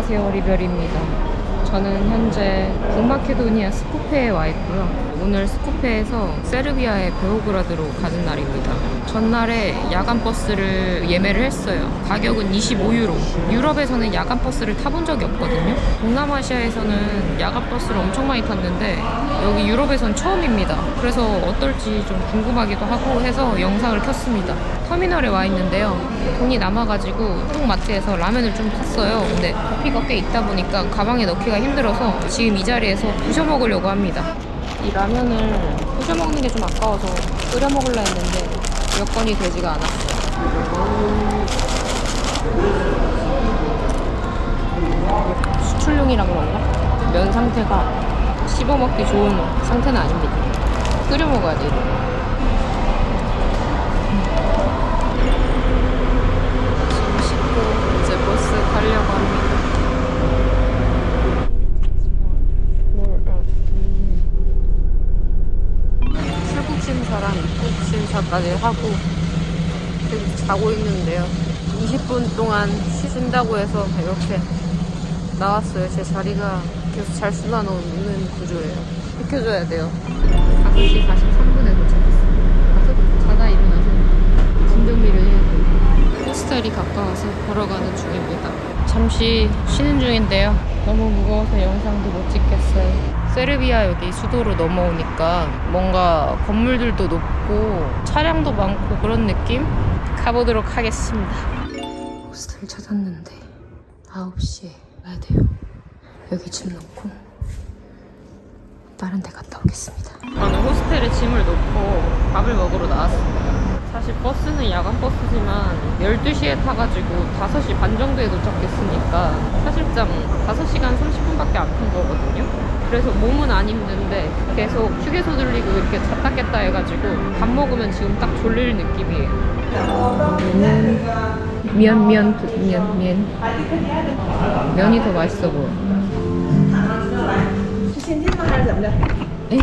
안녕하세요 리별입니다. 저는 현재 북마케도니아 스코페에 와 있고요. 오늘 스코페에서 세르비아의 베오그라드로 가는 날입니다. 전날에 야간 버스를 예매를 했어요. 가격은 25유로. 유럽에서는 야간 버스를 타본 적이 없거든요. 동남아시아에서는 야간 버스를 엄청 많이 탔는데 여기 유럽에선 처음입니다. 그래서 어떨지 좀 궁금하기도 하고 해서 영상을 켰습니다. 터미널에 와 있는데요. 돈이 남아가지고 한국 마트에서 라면을 좀 샀어요. 근데 커피가 꽤 있다 보니까 가방에 넣기가 힘들어서 지금 이 자리에서 부셔 먹으려고 합니다. 이 라면을 부셔 먹는 게 좀 아까워서 끓여 먹으려 했는데 여건이 되지가 않았어요. 수출용이라 그런가? 면 상태가 씹어 먹기 좋은 상태는 아닙니다 끓여 먹어야 돼 이거. 짐 싣고 이제 버스 타려고 합니다. 출국 심사랑 입국 심사까지 하고 지금 자고 있는데요. 20분 동안 쉬신다고 해서 이렇게 나왔어요. 제 자리가 계속 잘 쏟아놓는 구조예요. 비켜줘야 돼요. 5시 43분에 도착했어요. 가서 자다 일어나서 진정미를 해야 돼요. 호스텔이 가까워서 걸어가는 중입니다. 잠시 쉬는 중인데요. 너무 무거워서 영상도 못 찍겠어요. 세르비아 여기 수도로 넘어오니까 뭔가 건물들도 높고 차량도 많고 그런 느낌? 가보도록 하겠습니다. 호스텔 찾았는데 9시에 가야 돼요. 여기 짐 넣고 다른 데 갔다 오겠습니다. 저는 호스텔에 짐을 놓고 밥을 먹으러 나왔습니다. 사실 버스는 야간 버스지만 12시에 타가지고 5시 반 정도에 도착했으니까 사실상 5시간 30분밖에 안 탄 거거든요. 그래서 몸은 안 힘든데 계속 휴게소 들리고 이렇게 잤다 깼다 해가지고 밥 먹으면 지금 딱 졸릴 느낌이에요. 면, 면, 면, 면. 면이 더 맛있어 보여. Change 만 하나 남자. 에?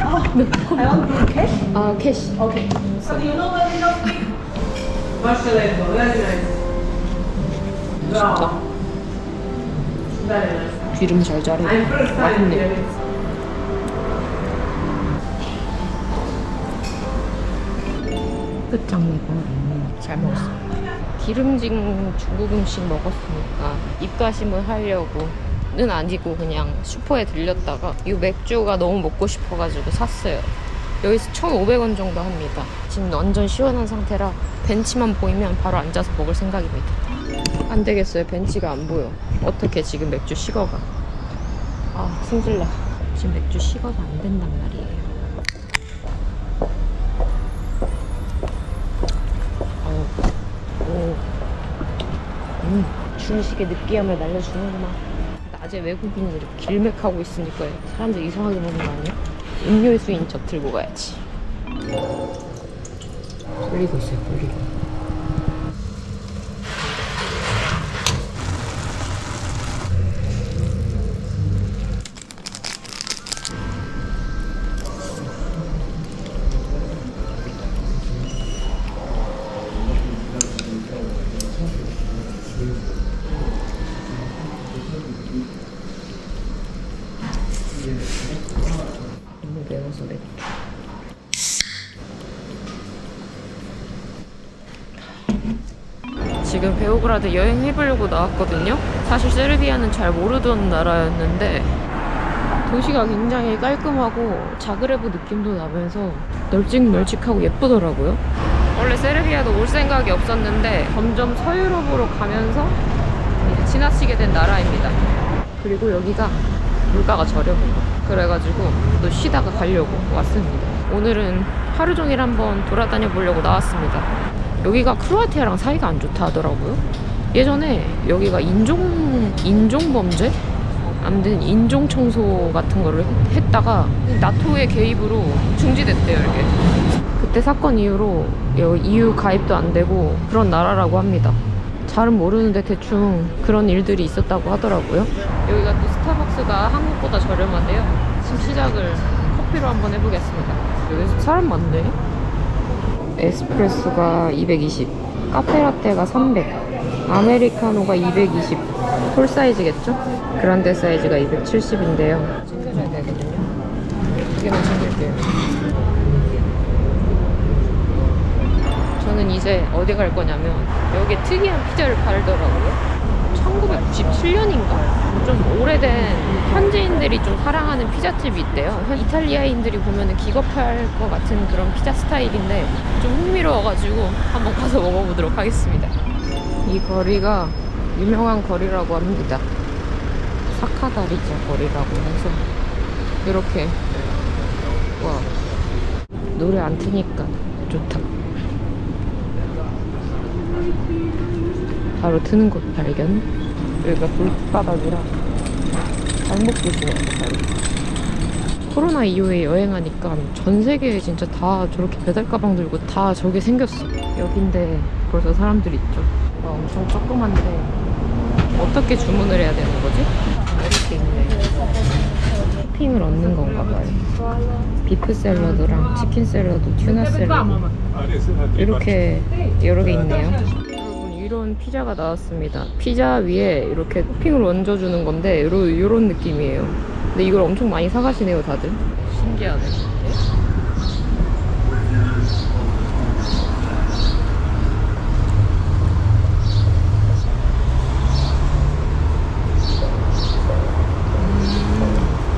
아, 네. I want to cash. 아, 캐시. Okay. So do you know where we don't speak? Marshallego, very nice. Wow. Very nice. 기름 잘 자르고 I'm first time here. 맛있네. 끝장내고 잘 먹었어. 기름진 중국 음식 먹었으니까 입가심을 하려고 는 아니고 그냥 슈퍼에 들렸다가 이 맥주가 너무 먹고 싶어가지고 샀어요. 여기서 1,500원 정도 합니다. 지금 완전 시원한 상태라 벤치만 보이면 바로 앉아서 먹을 생각입니다. 안 되겠어요. 벤치가 안 보여. 어떻게 지금 맥주 식어가. 아, 승질나. 지금 맥주 식어서 안 된단 말이에요. 어우, 오, 음, 중식의 느끼함을 날려주는구나. 낮에 외국인이 이렇게 길맥하고 있으니까 사람들 이상하게 보는 거 아니야? 음료수인 척 들고 가야지. 돌리고 있어요, 돌리고. 매워서 맥주. 지금 베오그라드 여행해보려고 나왔거든요. 사실 세르비아는 잘 모르던 나라였는데 도시가 굉장히 깔끔하고 자그레브 느낌도 나면서 널찍널찍하고 예쁘더라고요. 원래 세르비아도 올 생각이 없었는데 점점 서유럽으로 가면서 지나치게 된 나라입니다. 그리고 여기가 물가가 저렴해요. 그래가지고 또 쉬다가 가려고 왔습니다. 오늘은 하루 종일 한번 돌아다녀 보려고 나왔습니다. 여기가 크로아티아랑 사이가 안 좋다 하더라고요. 예전에 여기가 인종 인종 범죄? 아무튼 인종 청소 같은 거를 했다가 나토의 개입으로 중지됐대요, 이렇게. 그때 사건 이후로 EU 가입도 안 되고 그런 나라라고 합니다. 잘은 모르는데 대충 그런 일들이 있었다고 하더라고요. 여기가 또 스타벅스가 한국보다 저렴하대요. 지금 시작을 커피로 한번 해보겠습니다. 여기 사람 많네. 에스프레소가 220, 카페라떼가 300, 아메리카노가 220, 폴 사이즈겠죠? 그란데 사이즈가 270인데요. 챙겨줘야 되거든요. 두 개만 챙길게요. 저는 이제 어디 갈 거냐면 여기에 특이한 피자를 팔더라고요. 1997년인가? 좀 오래된 현지인들이 좀 사랑하는 피자집이 있대요. 현- 이탈리아인들이 보면 기겁할 것 같은 그런 피자 스타일인데 좀 흥미로워가지고 한번 가서 먹어보도록 하겠습니다. 이 거리가 유명한 거리라고 합니다. 사카다리자 거리라고 해서 이렇게 와 노래 안 트니까 좋다. 바로 트는 곳 발견. 여기가 발목 조심해야 돼, 발목. 코로나 이후에 여행하니까 전 세계에 진짜 다 저렇게 배달 가방 들고 다 저게 생겼어. 여긴데 벌써 사람들 있죠. 와, 엄청 조그만데 어떻게 주문을 해야 되는 거지? 토핑을 얻는 건가 봐요. 비프 샐러드랑 치킨 샐러드, 튜나 샐러드 이렇게 여러 개 있네요. 여러분 이런 피자가 나왔습니다. 피자 위에 이렇게 토핑을 얹어주는 건데 요런, 요런 느낌이에요. 근데 이걸 엄청 많이 사가시네요 다들. 신기하네.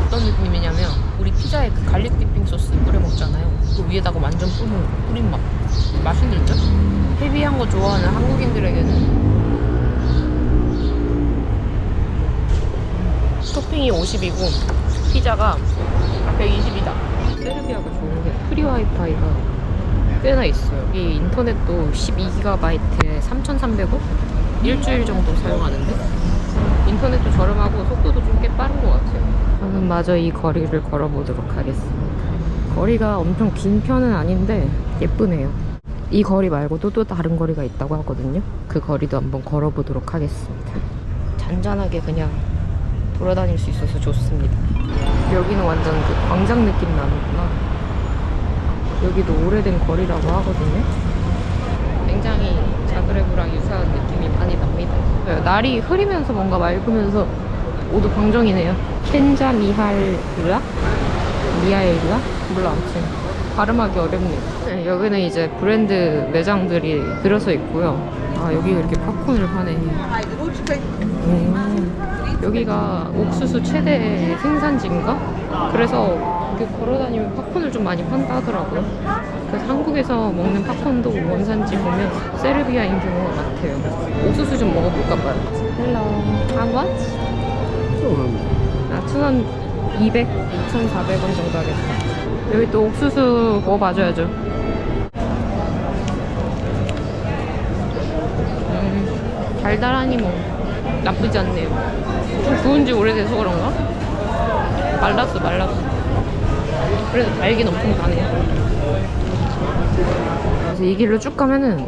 어떤 느낌이냐면 우리 피자에 그 갈릭 디핑 소스 뿌려 먹잖아요. 그 위에다가 완전 뿌린, 뿌린 맛. 맛있는 듯? 헤비한 거 좋아하는 한국인들에게는 토핑이 50이고 피자가 120이다. 세르비아가 좋은 게 프리 와이파이가 꽤나 있어요. 이 인터넷도 12GB에 3,300원? 일주일 정도 사용하는데 인터넷도 저렴하고 속도도 좀 꽤 빠른 것 같아요. 저는 마저 이 거리를 걸어보도록 하겠습니다. 거리가 엄청 긴 편은 아닌데 예쁘네요. 이 거리 말고도 또 다른 거리가 있다고 하거든요. 그 거리도 한번 걸어보도록 하겠습니다. 잔잔하게 그냥 돌아다닐 수 있어서 좋습니다. 여기는 완전 그 광장 느낌 나는구나. 여기도 오래된 거리라고 하거든요. 굉장히 자그레브랑 유사한 느낌이 많이 납니다. 날이 흐리면서 뭔가 맑으면서 모두 방정이네요. 켄자 미할르라? 미하일라? 몰라 아무튼 발음하기 어렵네요. 네, 여기는 이제 브랜드 매장들이 들어서 있고요. 아 여기 이렇게 팝콘을 파네. 음, 여기가 옥수수 최대 생산지인가? 그래서 이렇게 걸어다니면 팝콘을 좀 많이 판다 하더라고요. 그래서 한국에서 먹는 팝콘도 원산지 보면 세르비아인 경우가 많대요. 옥수수 좀 먹어볼까 봐요. Hello, how much? 아, 1,000원 200, 2,400원 정도 하겠다. 여기 또 옥수수 먹어봐줘야죠. 음, 달달하니 뭐 나쁘지 않네요. 좀 구운 지 오래돼서 그런가? 말랐어, 말랐어. 그래도 달긴 엄청 다네요. 그래서 이 길로 쭉 가면은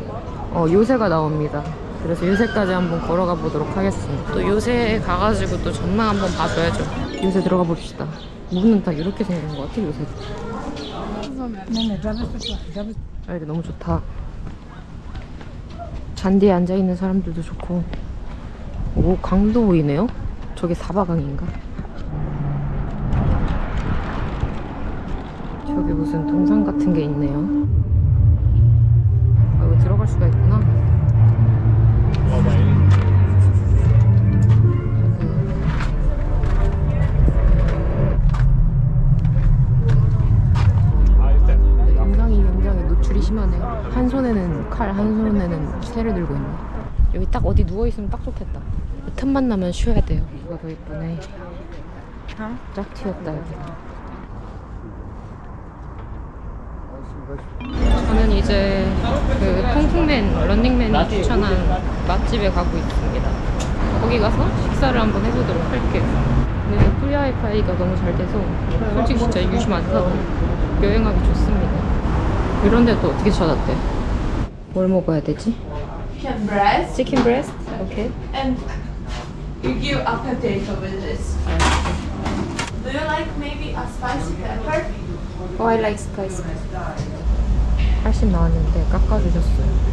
어, 요새가 나옵니다. 그래서 요새까지 한번 걸어가 보도록 하겠습니다. 또 요새에 가가지고 또 전망 한번 봐줘야죠. 요새 들어가 봅시다. 문은 다 이렇게 생긴 것 같아, 요새. 아, 이게 너무 좋다. 잔디에 앉아있는 사람들도 좋고. 오, 강도 보이네요? 저게 사바강인가? 저기 무슨 동상 같은 게 있네요. 칼, 한 손에는 새를 들고 있네. 여기 딱 어디 누워 있으면 딱 좋겠다. 틈만 나면 쉬어야 돼요. 이거 더 예쁘네. 쫙 튀었다 여기. 저는 이제 그 통풍맨, 런닝맨이 추천한 맛집에 가고 있습니다. 거기 가서 식사를 한번 해보도록 할게요. 근데 프리 와이파이가 너무 잘 돼서 솔직히 진짜 유심 안 사도 여행하기 좋습니다. 이런 데또 어떻게 찾았대? 뭘 먹어야 되지? Chicken breast. 치킨 브레스트? 오케이. And you give a potato with this. Do you like maybe a spicy pepper? Oh, I like spicy. 80 나왔는데 깎아주셨어요.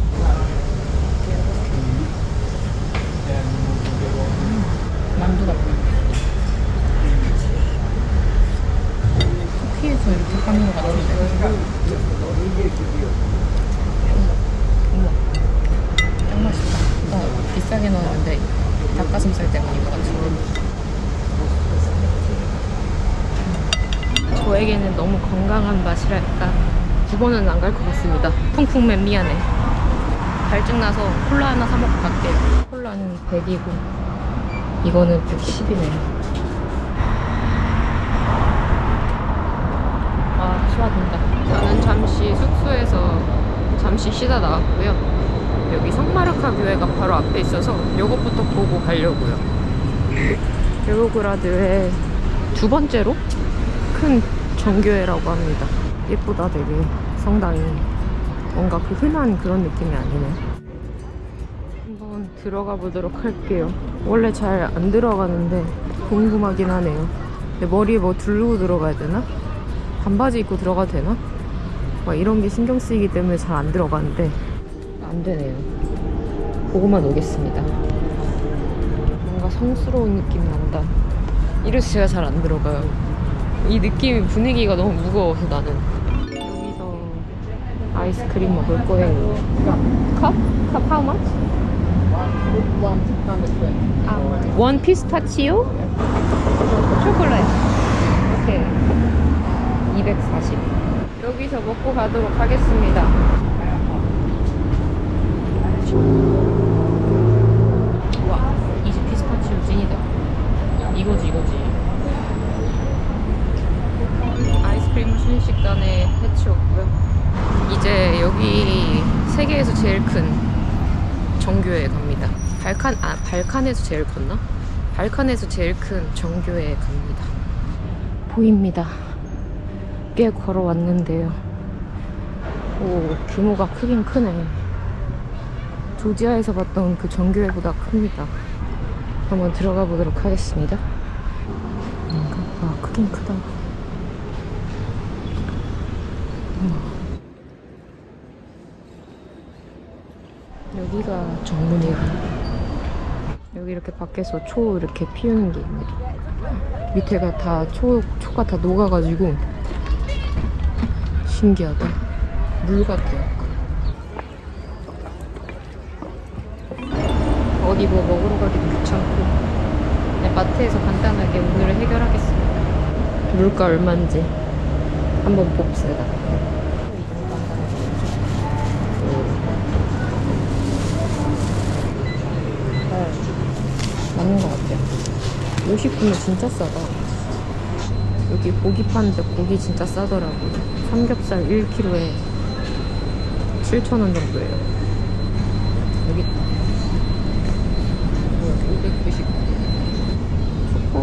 음, 만두 같아. 쿠키에서 이렇게 깎는 것 같은데. 맛있다. 어, 비싸게 넣었는데 닭가슴살 때문인 것 같은데. 저에게는 너무 건강한 맛이랄까. 두 번은 안 갈 것 같습니다. 쿵쿵맨 미안해. 갈증 나서 콜라 하나 사 먹고 갈게요. 콜라는 100이고 이거는 110이네요. 아, 수화된다. 저는 잠시 숙소에서 잠시 쉬다 나왔고요. 여기 성마르카 교회가 바로 앞에 있어서 이것부터 보고 가려고요. 베오그라드의 두 번째로 큰 정교회라고 합니다. 예쁘다 되게 성당이 뭔가 그 흔한 그런 느낌이 아니네. 한번 들어가 보도록 할게요. 원래 잘 안 들어가는데 궁금하긴 하네요. 머리에 뭐 두르고 들어가야 되나? 반바지 입고 들어가도 되나? 막 이런 게 신경 쓰이기 때문에 잘 안 들어가는데 안 되네요. 보고만 오겠습니다. 뭔가 성스러운 느낌 난다. 이래서 제가 잘 안 들어가요. 이 느낌이 분위기가 너무 무거워서 나는. 여기서 아이스크림 먹을 거예요. 컵? 컵 how much? 아, 원 피스타치오? 초콜릿. 오케이. 240. 여기서 먹고 가도록 하겠습니다. 와, 이제 피스타치오 찐이다. 이거지, 이거지. 아이스크림 순식간에 해치웠고요. 이제 여기 세계에서 제일 큰 정교회에 갑니다. 발칸, 아, 발칸에서 제일 컸나? 발칸에서 제일 큰 정교회에 갑니다. 보입니다. 꽤 걸어왔는데요. 오, 규모가 크긴 크네. 조지아에서 봤던 그 정교회보다 큽니다. 한번 들어가 보도록 하겠습니다. 와, 크긴 크다. 여기가 정문이에요. 여기 이렇게 밖에서 초 이렇게 피우는 게 있네. 밑에가 다 초, 초가 다 녹아가지고 신기하다. 물 같아요. 어디 뭐 먹으러 가기도 귀찮고 그냥 마트에서 간단하게 오늘을 해결하겠습니다. 물가 얼마인지 한번 봅시다. 네, 맞는 것 같아요. 50분은 진짜 싸다. 여기 고기 파는데 고기 진짜 싸더라고요. 삼겹살 1kg에 7,000원 정도예요. 여기 있다. 590.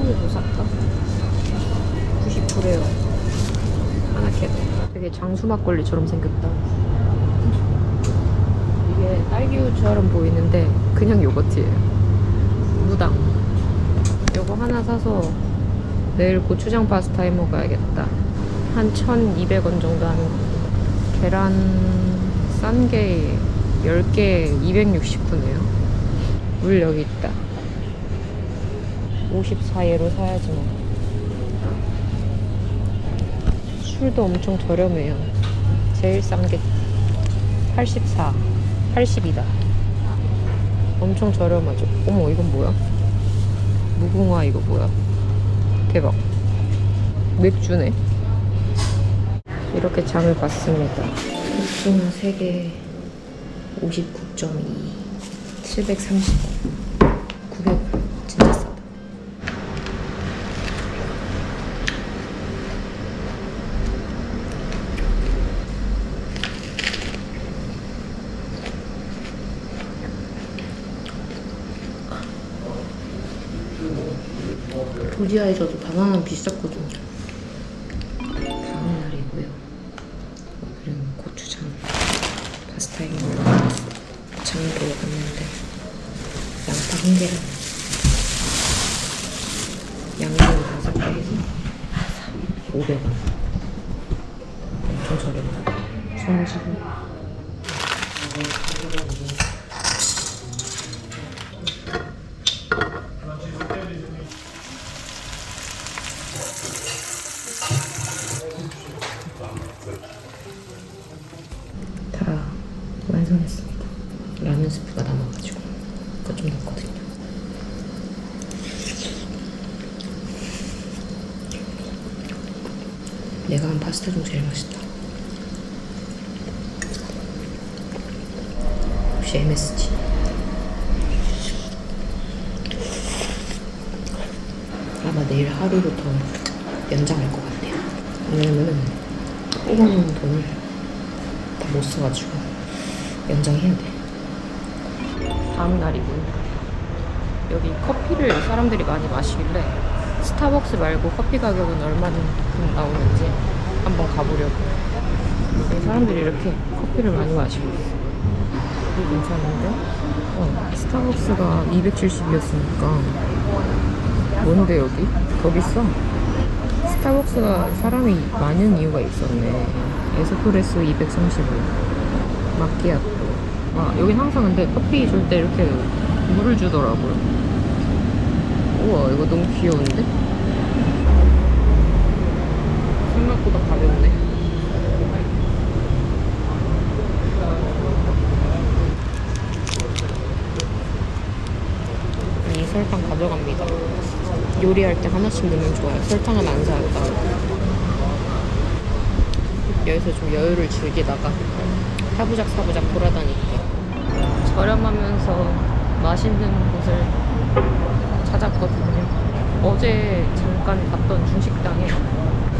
초코우유도 샀다. 99래요. 하나 캡. 되게 장수 막걸리처럼 생겼다. 이게 딸기우유처럼 보이는데 그냥 요거트예요. 무당. 요거 하나 사서 내일 고추장 파스타 해 먹어야겠다. 한 1,200원 정도 하는 거. 계란 싼게 10개 269네요. 물 여기 있다. 54예로 사야지 뭐. 술도 엄청 저렴해요. 제일 싼 게 84, 80이다. 엄청 저렴하죠. 어머, 이건 뭐야? 무궁화 이거 뭐야? 대박. 맥주네. 이렇게 장을 봤습니다. 복숭아 3개 59.2 730원 900원 진짜 싸다 조지아에서도 바나나는 비쌌거든요. 다음 날이고요. 오늘은 고추장 파스타에 먹는 장보러 갔는데 양파 한 개랑 양념 다섯 개에서 500원 라면 스프가 남아가지고 그거 좀 넣었거든요. 내가 한 파스타 중 제일 맛있다. 역시 MSG. 아마 내일 하루로 더 연장할 것 같네요. 왜냐면은 뽑아놓은 돈을 다 못 써가지고 연장해야 돼. 다음 날이고요. 여기 커피를 사람들이 많이 마시길래 스타벅스 말고 커피 가격은 얼마나 나오는지 한번 가보려고. 여기 사람들이 이렇게 커피를 많이 마시고 있어요. 이게 괜찮은데? 어, 스타벅스가 270이었으니까 뭔데 여기? 거기 있어. 스타벅스가 사람이 많은 이유가 있었네. 에스프레소 235, 마키아토. 아, 여긴 항상 근데 커피 줄 때 이렇게 물을 주더라고요. 우와, 이거 너무 귀여운데? 생각보다 가볍네. 이 설탕 가져갑니다. 요리할 때 하나씩 넣으면 좋아요. 설탕은 안 사요. 여기서 좀 여유를 즐기다가 사부작 사부작 돌아다니까 저렴하면서 맛있는 곳을 찾았거든요. 어제 잠깐 갔던 중식당에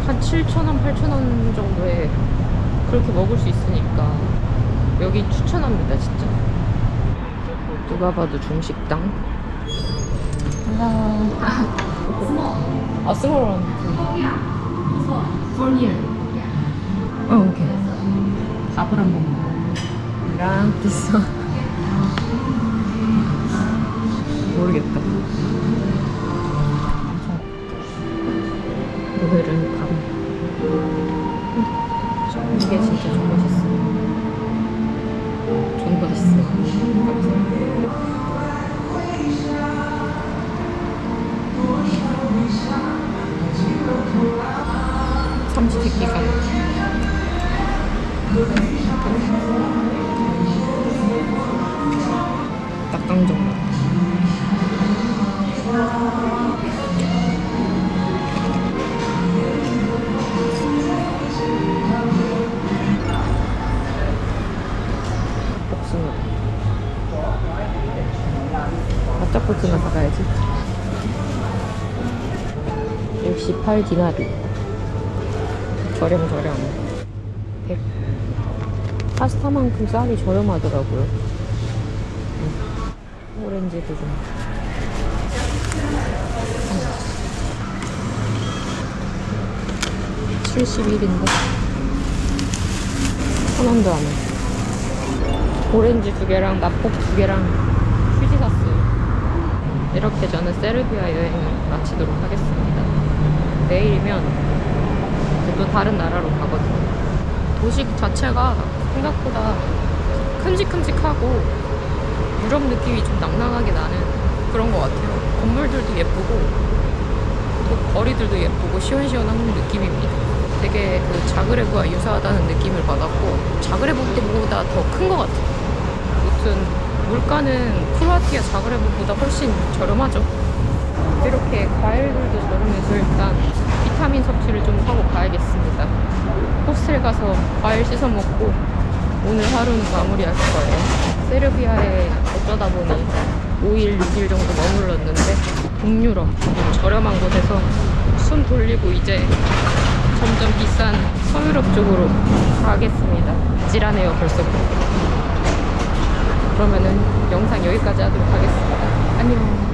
한 7,000원, 8,000원 정도에 그렇게 먹을 수 있으니까 여기 추천합니다, 진짜. 누가 봐도 중식당. 아, 스몰 원. For here. 어, 오케이. 밥을 한번 먹어. 랑 비싸. 68 디나리 저렴 저렴 100 파스타만큼 쌀이 저렴하더라고요 음. 오렌지도 좀 음. 71인데 천 원도 안 해. 오렌지 두 개랑 나폭 두 개랑 휴지 샀어요. 이렇게 저는 세르비아 여행을 마치도록 하겠습니다. 내일이면 또 다른 나라로 가거든요. 도시 자체가 생각보다 큼직큼직하고 유럽 느낌이 좀 낭낭하게 나는 그런 것 같아요. 건물들도 예쁘고 또 거리들도 예쁘고 시원시원한 느낌입니다. 되게 그 자그레브와 유사하다는 느낌을 받았고 자그레브 때보다 더 큰 것 같아요. 아무튼 물가는 크로아티아 자그레브보다 훨씬 저렴하죠. 이렇게 과일들도 저렴해서 일단 비타민 섭취를 좀 하고 가야겠습니다. 호스텔 가서 과일 씻어 먹고 오늘 하루는 마무리할 거예요. 세르비아에 어쩌다 보니 5일, 6일 정도 머물렀는데 동유럽 저렴한 곳에서 숨 돌리고 이제 점점 비싼 서유럽 쪽으로 가겠습니다. 찌라네요 벌써부터. 그러면은 영상 여기까지 하도록 하겠습니다. 안녕.